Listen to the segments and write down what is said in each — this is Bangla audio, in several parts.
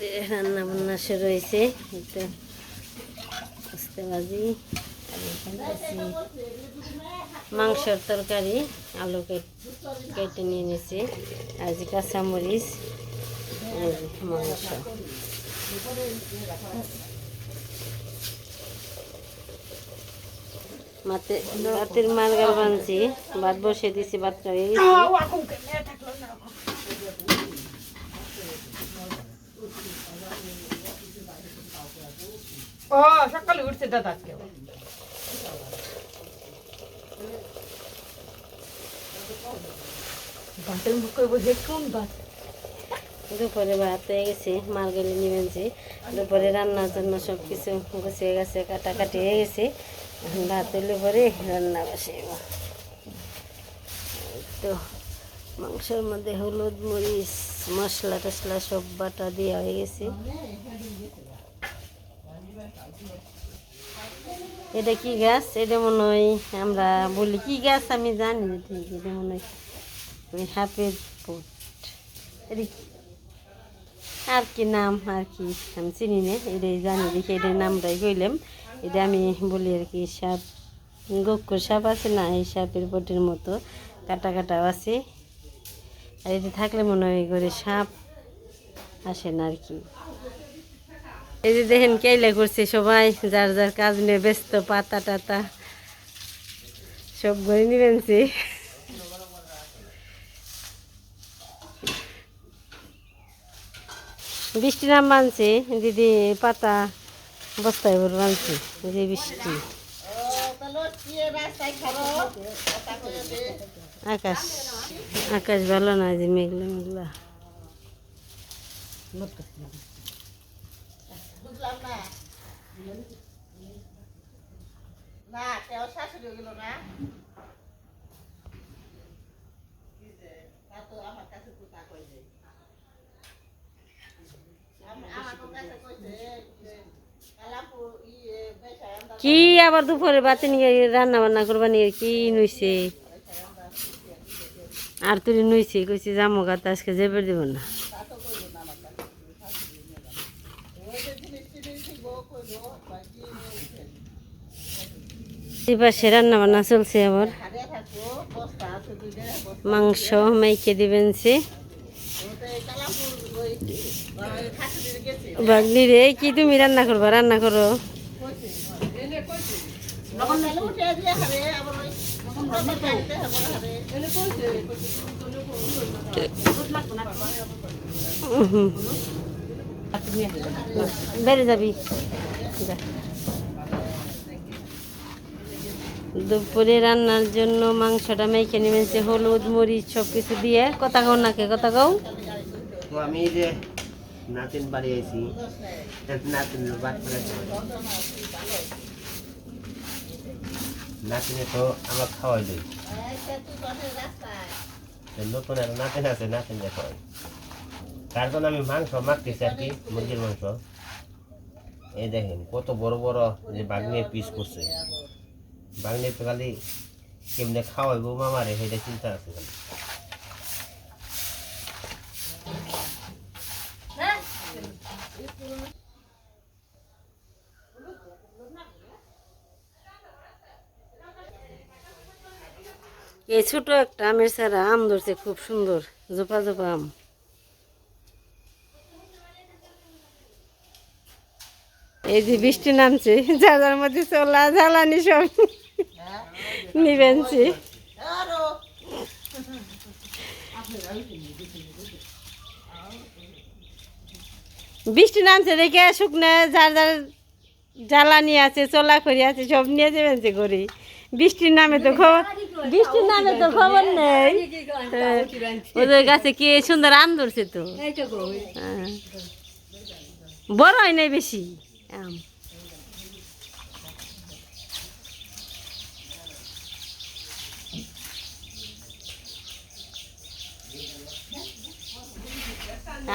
রান্না বান্না শুরু হয়েছে মাংসর তরকারি, আলু কেট- নিয়ে নিয়েছি। আর যে কাঁচামরিচ আর মাংস। মাতে রাতের মার্গাল বানছি। ভাত বসে দিছি হয়ে গেছে ও, সকালে উঠছে, দাদা আজকে। ভাতের মুখ করব দেখুন ভাত দুপুরে ভাত হয়ে গেছে মার্গলি নিবেনছি দুপুরে রান্নার জন্য সব কিছু গুছিয়ে গেছে, কাটাকাটি হয়ে গেছে। ভাত হইলে পরে রান্না বসাইব। তো, মাংসের মধ্যে হলুদ মরিচ মশলা টশলা সব বাটা দেওয়া হয়ে গেছে। এটা কি গাছ? এটা মনে হয় আমরা বলি, কি গাছ আমি জানি ঠিক, এটা মনে হয় ওই ফুট এটা আর কি নাম, আর কি? আমি চিনি না, এটাই জানি, দেখি এটার নামটাই কইলাম। এটা আমি বলি আর কি, সাপ গক্ষর সাপ আছে না, এই সাপের বটির মতো, কাটা কাটাও আছে। আর এটা থাকলে মনে হয় করে সাপ আসে না আর কি। এই যে দেখেন কেইলা করছে সবাই, যার যার কাজ নিয়ে ব্যস্ত, পাতা টাতা। সব ঘরে নিবেনছে বৃষ্টি নাম বানছে দিদি পাতা বস্তায় ভরে বানছে যে বৃষ্টি। আকাশ আকাশ ভালো না যে মেঘলা মেঘলা। না শাশুড়ি গেল না। আমার কাছে ইয়ে কি আবার দুপুরে বাতি নিয়ে রান্না বান্না করবা নিয়ে কি নইছে? আর তুই নইছে কইছি জামো গাত আজকে যেবে দিব না। পাশে রান্না বান্না চলছে আবার। মাংস মাইকে দিবেন সে বাগনি রে, কি তুমি রান্না করবা? রান্না করো। তখন নালে উঠে দিয়ে হারে আবার ওই রমে খাইতে হবে হারে উহুম। বেড়ে যাবি যা। দুপুরে রান্নার জন্য মাংসটা মেখে নেমেছে হলুদ, মরিচ সব কিছু দিয়ে। কথা কও নাকে কথা কও। আমি যে নাতিন বাড়ি আইছি নাতিন নাতিনে তো আমার খাওয়াই দিই। নতুন একটা নাতিন আছে নাতিন খাওয়াই। তার জন্য আমি মাংস মাখতেছি আর কি, মুরগির মাংস। এই দেখেন, কত বড় বড় যে বাগনিয়ে পিস করছে। বাগনিয়ে তো কেমনে খাওয়াইবো মামারে, সেটা চিন্তা আছে এই ছোট একটা আমের সারা আম ধরছে, খুব সুন্দর, জোপা জোপা আম। এই যে বৃষ্টি নামছে যার মধ্যে চলা জ্বালানি সব নিবেনছি বৃষ্টি নামছে দেখে শুকনো যার যার জ্বালানি আছে চলা করি আছে সব নিয়ে যাবেন যে করি বৃষ্টির নামে তো খবর বৃষ্টির নামে তো খবর নেই। ওদের গাছে কি সুন্দর আম ধরছে তো হ্যাঁ। বড় হয় নাই বেশি আম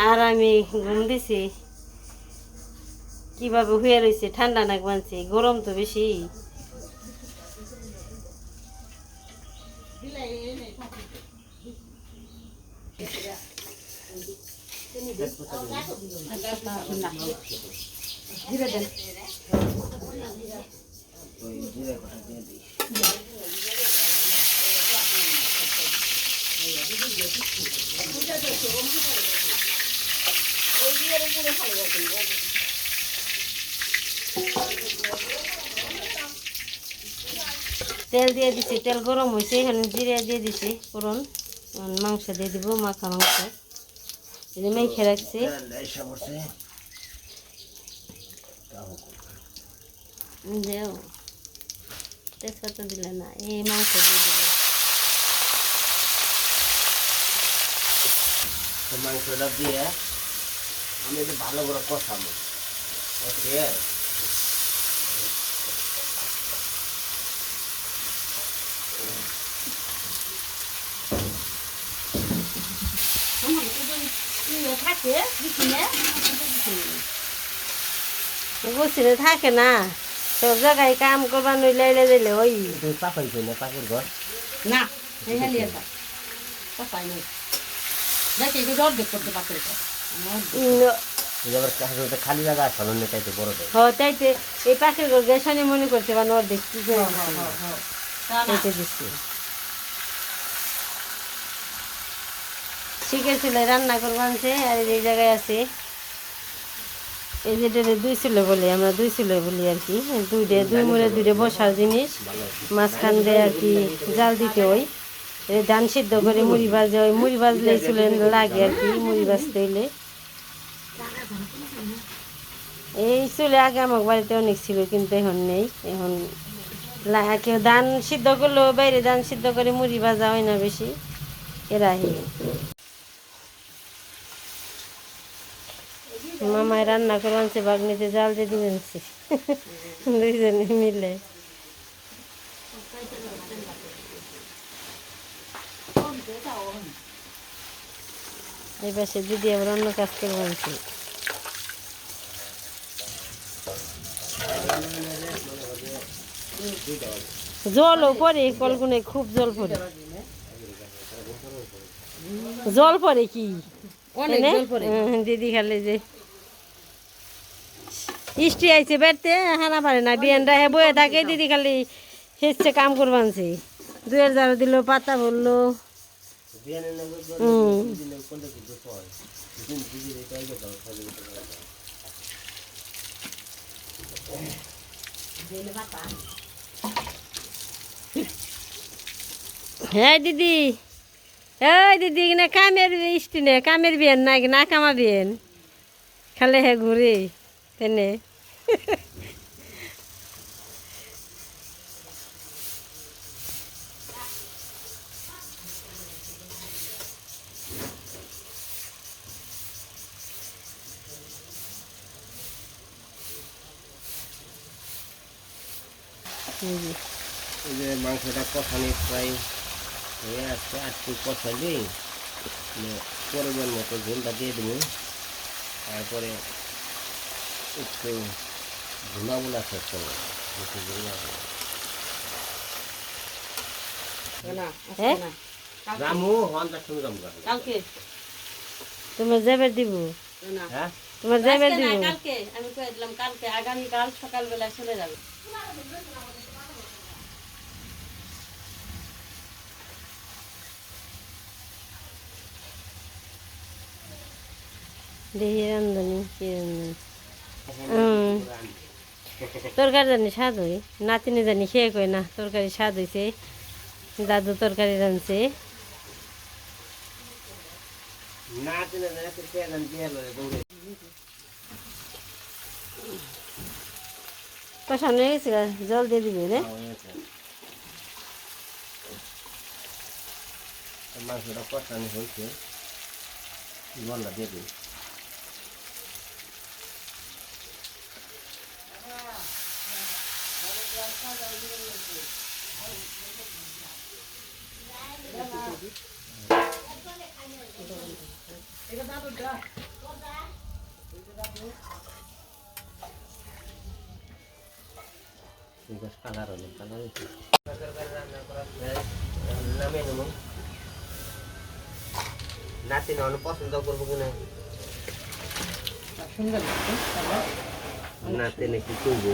আর আমি ঘুম দিছি। কীভাবে হয়ে রয়েছে ঠান্ডা নাক বানছে গরম তো বেশি। দিছি তেল গরম হয়েছে এখানে জিরে দিয়ে দিছি পুরন মাংস দিয়ে দিব, মাখা মাংস। এই যে মেখে রাখছি। তেজপাতা দিলে না, এই মাংস দিয়ে দিল। মাংসটা দিয়ে আমি ভালো করে কষাবো। ওকে? বসে থাকে না। সব জায়গায় কাম করবা নইলে এলে দিলে ওই। তুই পাকাইছো না পাখির ঘর। না এই হালি এটা পাপাই নাই। দেখে করতে খালি জায়গা আসলো না তাইতে বড় দেয় হ তাইতে। এই পাখির ঘর গেছানি মনে করছে বা নর দেখছি দিচ্ছি। শিখেছিল রান্না করবানছে আর এই জায়গায় আছে। এই যেটা দুই চুলে বলি, আমরা দুই চুলে বলি আর কি। দুইটা, দুই মুড়ে দুইটা বসার জিনিস, মাঝখান দিয়ে আর কি জাল দিতে এই ধান সিদ্ধ করে মুড়ি ভাজে ওই মুড়ি ভাজলে চুলে লাগে আর কি, মুড়ি ভাজতে হইলে। এই চুলে আগে আমার বাড়িতে অনেক ছিল, কিন্তু এখন নেই। এখন কেউ ধান সিদ্ধ করলেও বাইরে ধান সিদ্ধ করে মুড়ি ভাজা হয় না বেশি। এরাহি মামায় রান্না করে আনছে বাগনিতে জাল দিয়ে দিবেন দুইজনে মিলে। এই পাশে দিদি আবার অন্য কাজ করে আনছে। জলও পরে কলকুনে খুব জল পড়ে জল পরে কি? জল দিদি খালে যে ইষ্টি আইছে বেড়তে, হানা পারে না। বিয়ানরা হে বয়ে থাকে, দিদি খালি হেসছে কাম করবানছে। দুয়ের জারো দিল, পাতা বিয়ানে হুম। হয় দিদি, এই দিদি কামের ইষ্টি নে, কামের বিয়ান না কামা বিয়ান খালে হে ঘুরে। তেনে। যে, মাংসটা কষানি প্রায় হয়ে আসছে আজকে কষাইলি পরিমাণ মতো ঝোলটা দিয়ে দেবো। তারপরে একটু করব বেশি ভুনা ভুনা। হ্যাঁ? কালকে। তোমার যাবে দিব। তোমার যাবে দিব। কালকে। আমি কয়ে দিলাম কালকে সকালবেলা চলে যাবে। দেখি রান্ধনি কি রান্ধনি তরকারি জানি স্বাদ হয়। নাতিনি জানি খেয়ে কয় না তরকারি স্বাদ হয়েছে দাদু তরকারি রাঁধছে। কষানো হয়ে গেছে জল দিয়ে দিবি রে। মাংসটা কষানি হয়েছে। জলটা দিয়ে দিই কালার হলো কালার নাতি পছন্দ করব কিনা সুন্দর লাগছে নাকি করব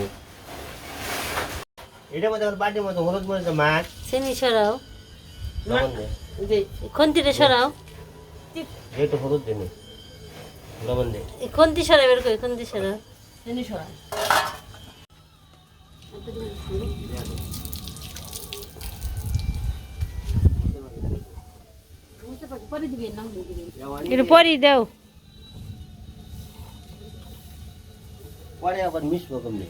এটার মধ্যে বাটির মধ্যে হলুদ মরিচ মাছ। চিনি যে খন্তিটা সরাও। যেহেতু হলুদ দেনি লবণ দে খন্তি বের করে খন্তি সরা পরে দাও। পরে আবার মিশবো কমলে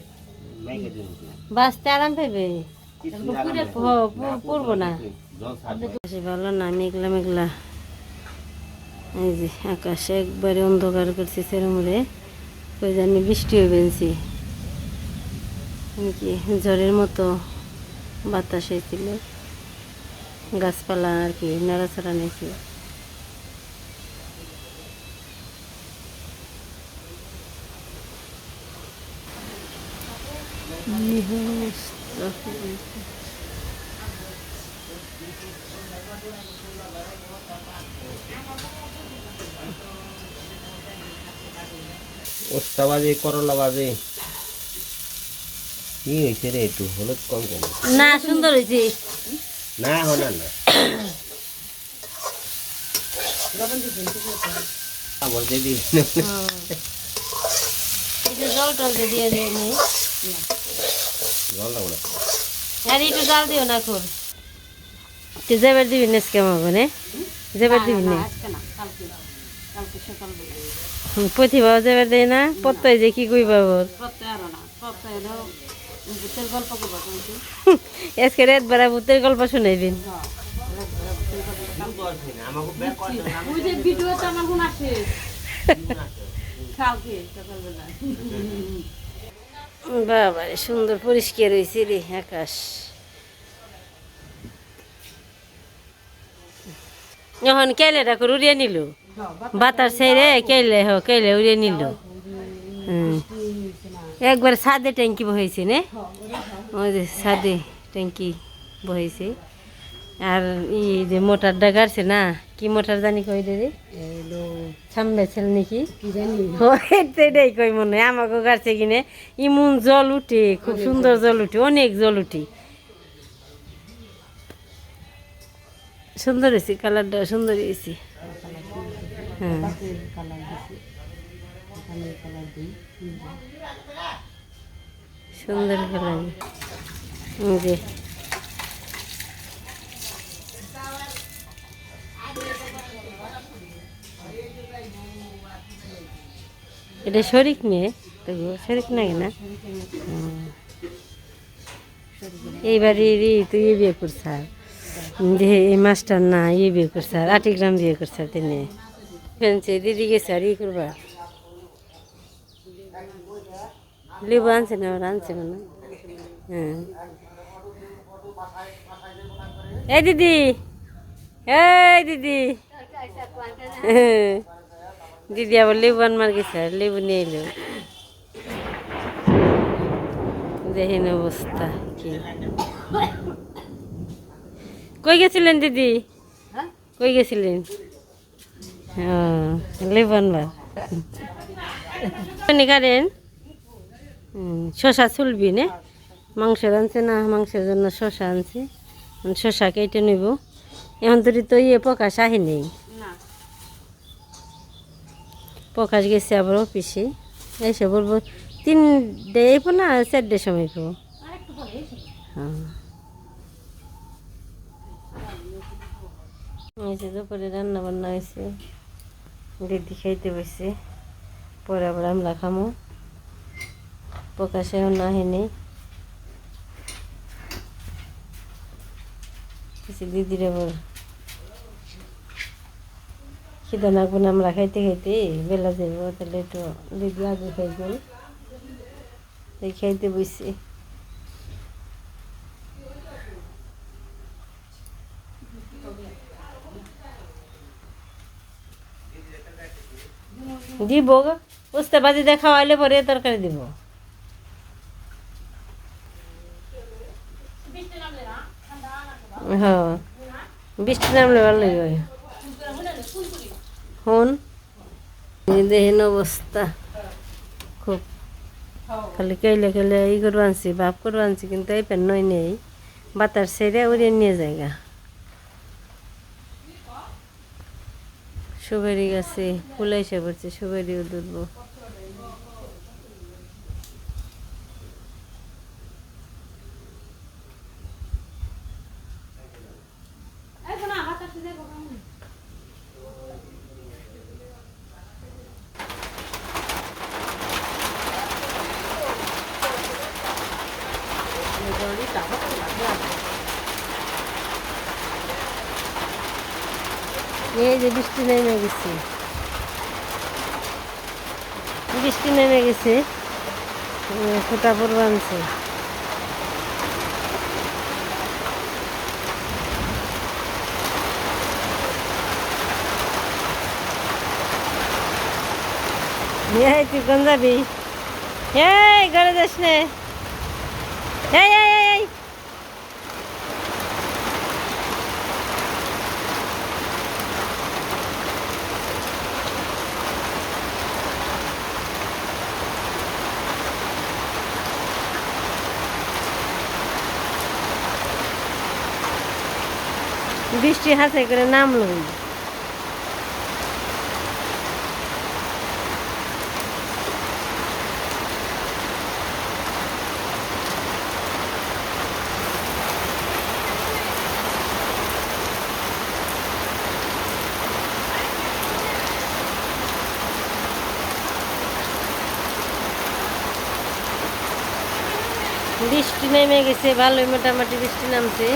বাঁচতে আরাম পাইবে। পুরবো না। ভালো না, মেঘলা মেঘলা। এই যে আকাশে একবারে অন্ধকার করছে সেরমরে। কই জানি বৃষ্টি হয়ে হইবেনছি কি ঝড়ের মতো বাতাস হয়েছিল গাছপালা আর কি নাড়াচাড়া নিয়েছিল ওস্তা বাজে করলা বাজে কি হয়েছে রে একটু? হলুদ কম কেন? না সুন্দর হয়েছে। না হনা না। আমার দিদি জল টল দিয়ে দিয়ে জল দাও আর একটু জাল দিও না খুব তুই যাবার দিবি না কেমন হবে যাবার দিবি না আজকে প্রতিভাও যাবার দেয় না প্রত্যয় যে কি কই কিন্তু আজকে রাত বেড়া ভূতের গল্প শুনাইবেন। আমার বাবা সুন্দর পরিষ্কার হয়েছে রে আকাশ। এখন কেলেটা করে উড়িয়ে নিল? বাতার ছেড়ে কেলে হ কেলে উড়িয়ে নিল? একবার সাদে ট্যাঙ্কি বহেছে নে? ওই যে সাদে ট্যাঙ্কি বহেছে আর ই যে মোটরটা গাড়ছে না কি মোটর জানি কই রে সামনে ছিল নাকি? এটাই কই মনে আমাকে গাছে কিনে। ইমন জল উঠে খুব সুন্দর জল উঠে অনেক জল উঠে। সুন্দর হয়েছে কালারটা সুন্দর হয়েছে। হ্যাঁ। সুন্দর কালার। যে। এটা শরিক মেয়ে তো শরিক নাকি না। এইবারে তুই ইয়ে বিয়ে করছ যে এই মাস্টার না ইয়ে বিয়ে করছ আটি গ্রাম বিয়ে করছ তিনি। ফেনছে, দিদি গেছে আর ই করবা। লেবু আনছে না, ওরা আনছে মানে হ্যাঁ। এই দিদি এই দিদি। দিদি আবার লেবু আনমার গেছে আর লেবু নিয়ে এলো। দেখেন অবস্থা কি। কই গেছিলেন দিদি? হ্যাঁ? কই গেছিলেন? ও কারেন শশা চুলবি নে? মাংস আনছে না মাংসের জন্য শশা আনছে। শশা কেটে নেব। এখন তো তো ইয়ে প্রকাশ আহে নেই। প্রকাশ গেছে আবার অফিসে। এসে বলব তিন ডে না চারটে সময় পাবো আর একটু পরে এসে দুপুরে রান্না বান্না হয়েছে, দিদি খাইতে বসে পরে আবার আমরা খামো। প্রকাশে না কিছু দিদির আবার খিদে লাগবো আমরা খাইতে খাইতে বেলা যাব তাহলে একটু দিদি আগে খাইবেন খাইতে বসে দিব উস্তে বাজি দেখা হইলে পরে তরকারি দিব। হ্যাঁ। বৃষ্টি নামলে ভালো হয় হন? দেখেন অবস্থা। খুব খালি কেলে কেলে ই করে আনছি ভাব করে আনছি কিন্তু এই পেন নই নেই। বাতার সেরে উড়িয়ে নিয়ে যায়গা সুবেরি গাছে ফুল পড়ছে সুবেরিও দুধবো এই যে বৃষ্টি নেমে গেছে। বৃষ্টি নেমে গেছে ফোটা পড়ব আনছে। তুই কোন যাবি? এই, ঘরে যাস নে। এই এই এই, এই বৃষ্টি হাতে করে নামলো। বৃষ্টি নেমে গেছে ভালোই মোটামুটি বৃষ্টি নামছে।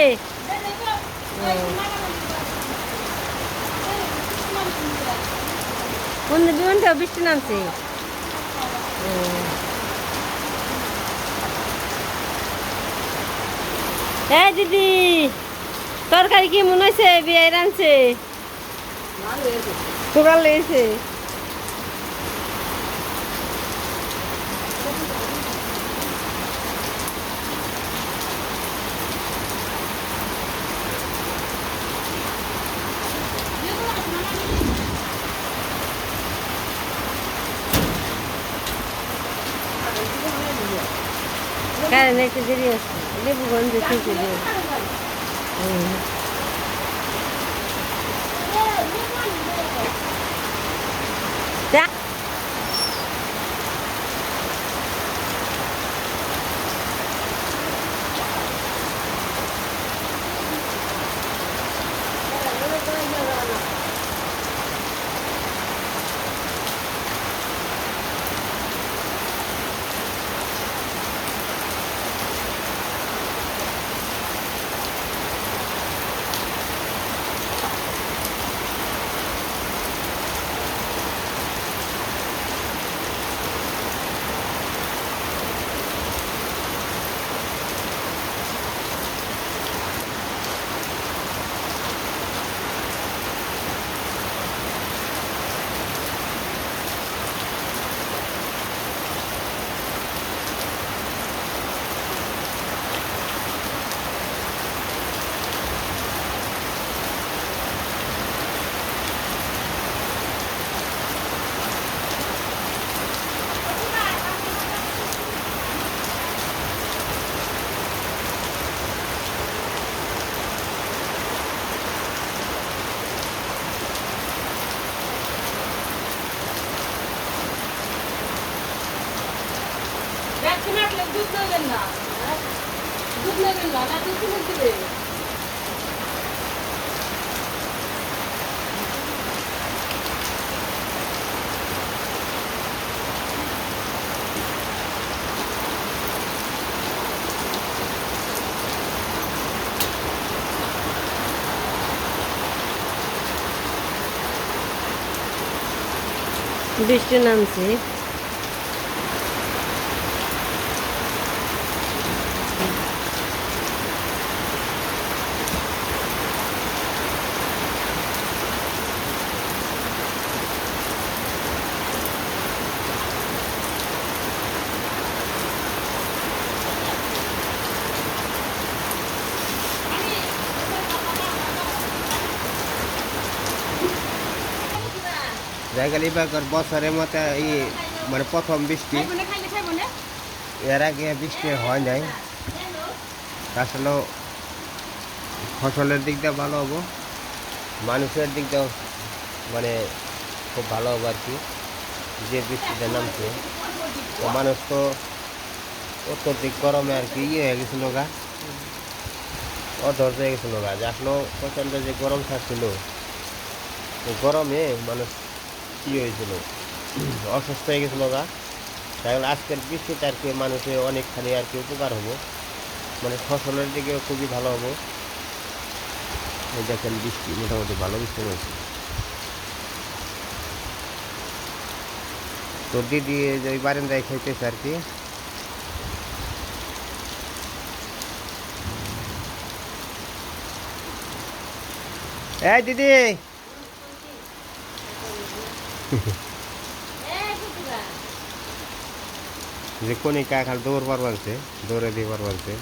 এই ফ্যান্সি কোন বিমানটা বৃষ্টি নামছে। এই দিদি তরকারি কি মনে হয়েছে বিয়ে রানছে সুগার লেগেছে। কারণ একটু দেরি আছে লেবুগঞ্জে থেকে দুধ নেবেন না দুধ নেবেন না না দুধ কিনে জায়গালি বাগর বছরের মতো এই মানে প্রথম বৃষ্টি। এর আগে বৃষ্টি হয় নাই। আসলে ফসলের দিক দিয়ে ভালো হব। মানুষের দিক মানে খুব ভালো হব আর কি, যে বৃষ্টিটা নামছে। মানুষ তো অত্যধিক গরমে আর কি ইয়ে হয়ে গেছিল গা। অধৈর্য হয়ে গেছিল গা। যে আসলে প্রচণ্ড যে গরম থাকছিল গরমে মানুষ ইয়ে হয়েছিল? অসুস্থ হয়ে গেছিল গা। তাই আজকের বৃষ্টিতে আর কি মানুষের অনেকখানি আর কি উপকার হব। মানে ফসলের দিকে খুবই ভালো হব। দেখেন বৃষ্টি, মোটামুটি ভালো বৃষ্টি হয়েছে তো দিদি ওই বারান্দায় খাইতেছে আর কি। এই দিদি! যে কণিকা খালি দৌড় পারবানছে, দৌড়ে দিয়ে পারবানছে।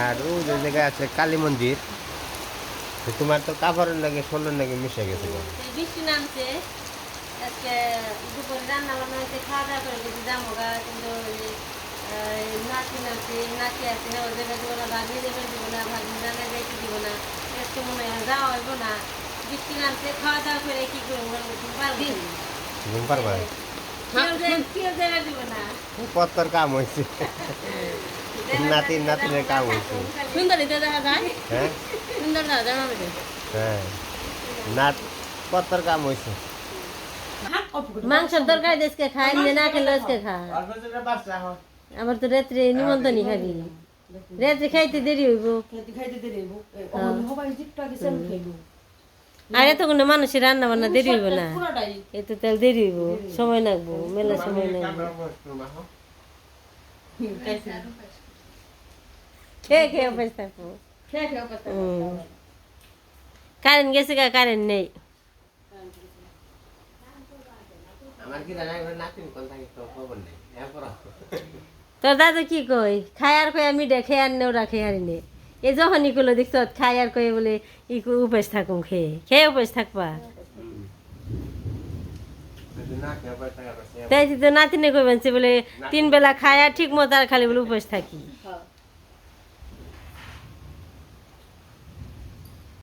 আর ও যে জায়গায় আছে কালী মন্দির তোমার তো কাপড়ের লাগে সোনার লাগে মিশে গেছে। আজকে দুপুরে রান্না বান্না হয়েছে খাওয়া দাওয়া করে গেছি জামোগা কিন্তু নাতি নাচে নাতি আছে জায়গায় দিব না ভাগ্নি দেবে দিব না ভাগ্নি জানা যাইতে দিব না একটু মনে হয় যাওয়া হইব না বৃষ্টি নামছে খাওয়া দাওয়া করে কি করব পারবি ঘুম পারবা পত্তর কাম হয়েছে নাতি নাতিনের কাম হয়েছে সুন্দর দেখা যায় হ্যাঁ? সুন্দর দেখা যায় হ্যাঁ। নাত পত্তর কাম হয়েছে মাংসের তরকারি দেশকে খাই না খেলে আজকে খা আবার তো রাত্রে নিমন্ত্রণই খাবি। রাত্রে খাইতে দেরি হইব। আর এতক্ষণ মানুষের রান্না বান্না দেরি হইব না। পুরোটাই। এত তেল দেরি হইব। সময় লাগবো মেলা সময় লাগবো। খেয়ে খেয়ে অভ্যাস থাকব। কারেন্ট গেছে গা কারেন্ট নেই। আমার কি জানা নাতিন কোন থাকে তো খবর নেই। এরপর তোর দাদা কি কই খাই আর কই আমি দেখে আর নেও রাখে আর নে এই যখনই করলো দেখছ খাই আর কই বলে ই কই উপাস থাকুম খেয়ে খেয়ে উপাস থাকবা। তাই তো নাতিনে কইবেন সে বলে তিন বেলা খায় আর ঠিক মতো আর খালি বলে উপাস থাকি।